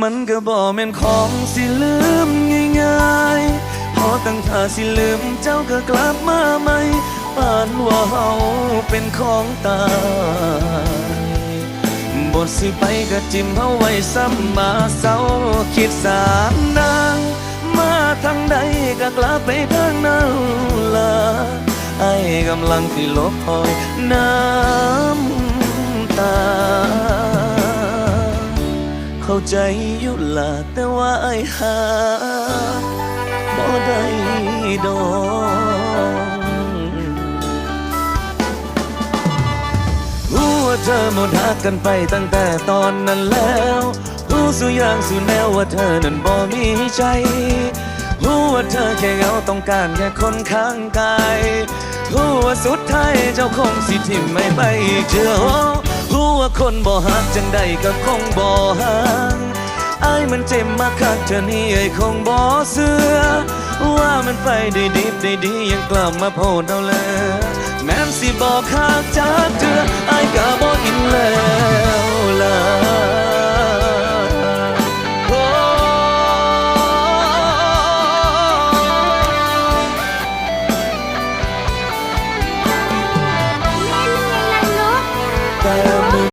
มันก็บ่แม่นของสิลืมง่ายๆ พอตั้งท่าสิลืมเจ้าก็กลับมาใหม่ปานว่าเฮาเป็นของตายบทสิไปก็จิ้มเฮาไว้ซ้ำมาเศร้าคิดสามนางมาทางใดก็กลับไปทางนั้นละไอ้กำลังที่ลบคอยน้ำตา เข้าใจอยู่ละแต่ว่าไอ้หาบ่ได้ดอกรู้ว่าเธอหมดหักกันไปตั้งแต่ตอนนั้นแล้ว รู้สุอย่างสุแนวว่าเธอนั้นบ่มีใจรู้ว่าเธอแค่เหงาต้องการแค่คนข้างกายรู้ว่าสุดท้ายเจ้าคงสิทิมไม่ไปอีกเชื่อ รู้ว่าคนบ่หักจังใดก็คงบ่หักอ้มันเจ็บมาคักเธอนี่ไอ้คงบ่เสือว่ามันไปได้ดีได้ดียังกลับมาโพดเอาแล้วแม้สิบอกหักจากเธอไอ้ก็บ่อินแล้วล่ะแต่